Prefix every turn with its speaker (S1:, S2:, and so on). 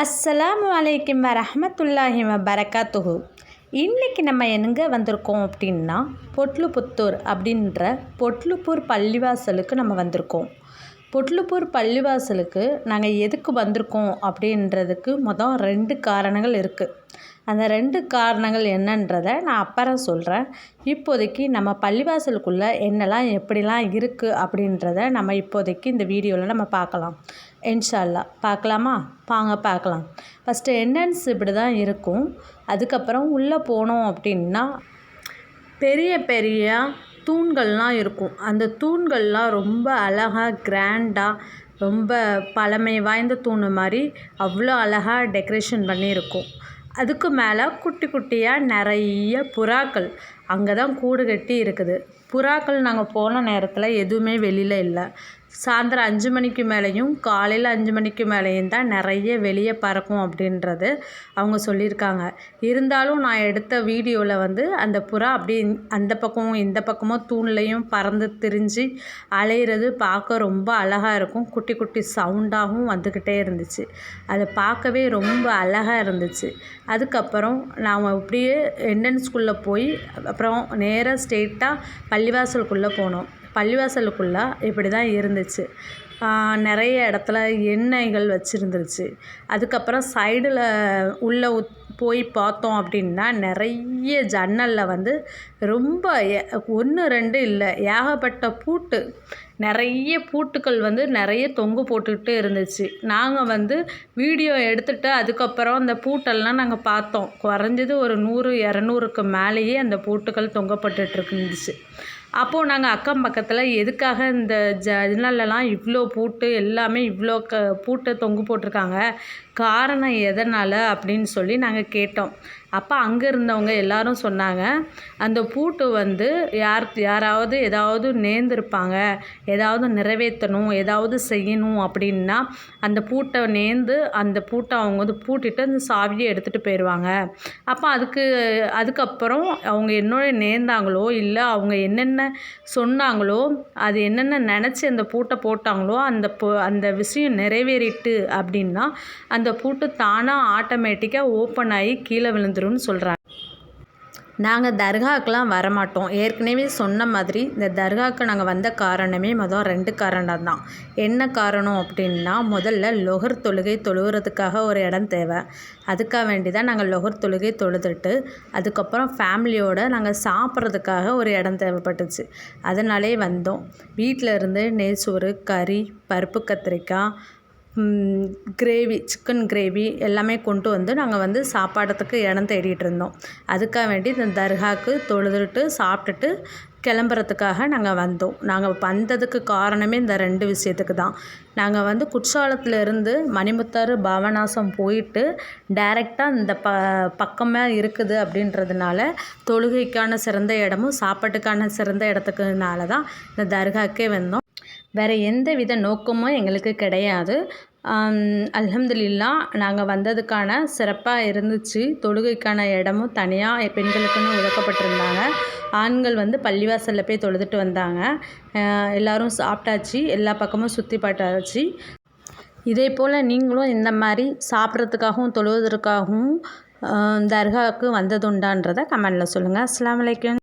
S1: அஸ்ஸலாமு வலைக்கம் வரமத்துல்லாஹி வரகாத்துஹு இன்றைக்கி நம்ம எங்கே வந்திருக்கோம் அப்படின்னா பொட்லுபுத்தூர் அப்படின்ற பொட்லுப்பூர் பள்ளிவாசலுக்கு நம்ம வந்திருக்கோம். பொட்லுப்பூர் பள்ளிவாசலுக்கு நாங்கள் எதுக்கு வந்திருக்கோம் அப்படின்றதுக்கு மொத்தம் ரெண்டு காரணங்கள் இருக்குது அந்த ரெண்டு காரணங்கள் என்னன்றதை நான் அப்புறம் சொல்கிறேன் இப்போதைக்கு நம்ம பள்ளிவாசலுக்குள்ளே என்னெல்லாம் எப்படிலாம் இருக்குது அப்படின்றத நம்ம இப்போதைக்கு இந்த வீடியோவில் நம்ம பார்க்கலாம். இன்ஷால்லா பார்க்கலாமா? வாங்க பார்க்கலாம். ஃபஸ்ட்டு என்ட்ரன்ஸ் இப்படி தான் இருக்கும். அதுக்கப்புறம் உள்ளே போனோம் அப்படின்னா பெரிய பெரிய தூண்கள்லாம் இருக்கும். அந்த தூண்கள்லாம் ரொம்ப அழகாக கிராண்டாக ரொம்ப பழமை வாய்ந்த தூண் மாதிரி அவ்வளோ அழகாக டெக்கரேஷன் பண்ணியிருக்கும். அதுக்கு மேலே குட்டி குட்டியாக நிறைய புறாக்கள் அங்கே தான் கூடு கட்டி இருக்குது. புறாக்கள் நாங்கள் போன நேரத்தில் எதுவுமே வெளியில் இல்லை. சாயந்தரம் அஞ்சு மணிக்கு மேலேயும் காலையில் அஞ்சு மணிக்கு மேலேயும் தான் நிறைய வெளியே பறக்கும் அப்படின்றது அவங்க சொல்லியிருக்காங்க. இருந்தாலும் நான் எடுத்த வீடியோவில் வந்து அந்த புறா அப்படியே அந்த பக்கமும் இந்த பக்கமும் தூண்லேயும் பறந்து திரிஞ்சு அலையிறது பார்க்க ரொம்ப அழகாக இருக்கும். குட்டி குட்டி சவுண்டாகவும் வந்துக்கிட்டே இருந்துச்சு. அதை பார்க்கவே ரொம்ப அழகாக இருந்துச்சு. அதுக்கப்புறம் நாம் அப்படியே என்ட்ரன்ஸ்குள்ளே போய் அப்புறம் நேராக ஸ்ட்ரெயிட்டாக பள்ளிவாசலுக்குள்ளே போனோம். பள்ளிவாசலுக்குள்ளே இப்படி தான் இருந்துச்சு நிறைய இடத்துல எண்ணெய்கள் வச்சுருந்துருச்சு. அதுக்கப்புறம் சைடில் உள்ளே போய் பார்த்தோம் அப்படின்னா நிறைய ஜன்னலில் வந்து ரொம்ப ஒன்று ரெண்டு இல்லை ஏகப்பட்ட பூட்டு. நிறைய பூட்டுக்கள் வந்து நிறைய தொங்கு போட்டுக்கிட்டு இருந்துச்சு. நாங்கள் வந்து வீடியோ எடுத்துகிட்டு அதுக்கப்புறம் அந்த பூட்டெல்லாம் நாங்கள் பார்த்தோம். குறைஞ்சது ஒரு நூறு இரநூறுக்கு மேலேயே அந்த பூட்டுக்கள் தொங்கப்பட்டுட்டு இருந்துச்சு. அப்போது நாங்கள் அக்கம் பக்கத்தில் எதுக்காக இந்த ஜன்னலெல்லாம் இவ்வளோ பூட்டு எல்லாமே இவ்வளோ க பூட்டை தொங்கு போட்டிருக்காங்க காரணம் எதனால் அப்படின்னு சொல்லி நாங்கள் கேட்டோம். அப்போ அங்கே இருந்தவங்க எல்லாரும் சொன்னாங்க அந்த பூட்டு வந்து யார் யாராவது ஏதாவது நேர்ந்திருப்பாங்க ஏதாவது நிறைவேற்றணும் ஏதாவது செய்யணும் அப்படின்னா அந்த பூட்டை நேர்ந்து அந்த பூட்டை அவங்க வந்து பூட்டிட்டு அந்த சாவியை எடுத்துகிட்டு போயிடுவாங்க அப்போ அதுக்கு அதுக்கப்புறம் அவங்க என்னோட நேர்ந்தாங்களோ இல்லை அவங்க என்னென்ன சொன்னாங்களோ அது என்னென்ன நினச்சி அந்த பூட்டை போட்டாங்களோ அந்த அந்த விஷயம் நிறைவேறிட்டு அப்படின்னா அந்த பூட்டு தானாக ஆட்டோமேட்டிக்காக ஓப்பன் ஆகி கீழே வந்துடும் சொல்கிறாங்க நாங்கள் தர்காக்கெலாம் வரமாட்டோம். ஏற்கனவே சொன்ன மாதிரி இந்த தர்காவுக்கு நாங்கள் வந்த காரணமே மொதல் ரெண்டு காரணம் தான். என்ன காரணம் அப்படின்னா முதல்ல லொகர் தொழுகை தொழுகிறதுக்காக ஒரு இடம் தேவை. அதுக்காக வேண்டி தான் நாங்கள் லொகர் தொழுகை தொழுதுட்டு அதுக்கப்புறம் ஃபேமிலியோடு நாங்கள் சாப்பிட்றதுக்காக ஒரு இடம் தேவைப்பட்டுச்சு. அதனாலே வந்தோம். வீட்டில் இருந்து நெய்ச்சோறு கறி பருப்பு கத்திரிக்காய் கிரேவி சிக்கன் கிரேவி எல்லாமே கொண்டு வந்து நாங்கள் வந்து சாப்பாடத்துக்கு இடம் தேடிகிட்டு இருந்தோம் அதுக்காக வேண்டி இந்த தர்காவுக்கு தொழுதுட்டு சாப்பிட்டுட்டு கிளம்புறதுக்காக நாங்கள் வந்தோம். நாங்கள் வந்ததுக்கு காரணமே இந்த ரெண்டு விஷயத்துக்கு தான். நாங்கள் வந்து குற்றாலத்துலேருந்து மணிமுத்தாறு பவனாசம் போயிட்டு டைரெக்டாக இந்த ப பக்கமாக இருக்குது அப்படின்றதுனால தொழுகைக்கான சிறந்த இடமும் சாப்பாட்டுக்கான சிறந்த இடத்துக்குனால தான் இந்த தர்காக்கே வந்தோம். வேறு எந்த வித நோக்கமும் எங்களுக்கு கிடையாது. அல்ஹம்துலில்லா நாங்கள் வந்ததுக்கான சிறப்பாக இருந்துச்சு. தொழுகைக்கான இடமும் தனியாக பெண்களுக்குன்னு ஒதுக்கப்பட்டிருந்தாங்க. ஆண்கள் வந்து பள்ளிவாசலில் போய் தொழுதுட்டு வந்தாங்க. எல்லோரும் சாப்பிட்டாச்சு. எல்லா பக்கமும் சுற்றி பார்த்தாச்சு. இதே போல் நீங்களும் இந்த மாதிரி சாப்பிட்றதுக்காகவும் தொழுவதற்காகவும் தர்காவுக்கு வந்ததுண்டான்றதை கமெண்டில் சொல்லுங்கள் அஸ்லாம் வலைக்கம்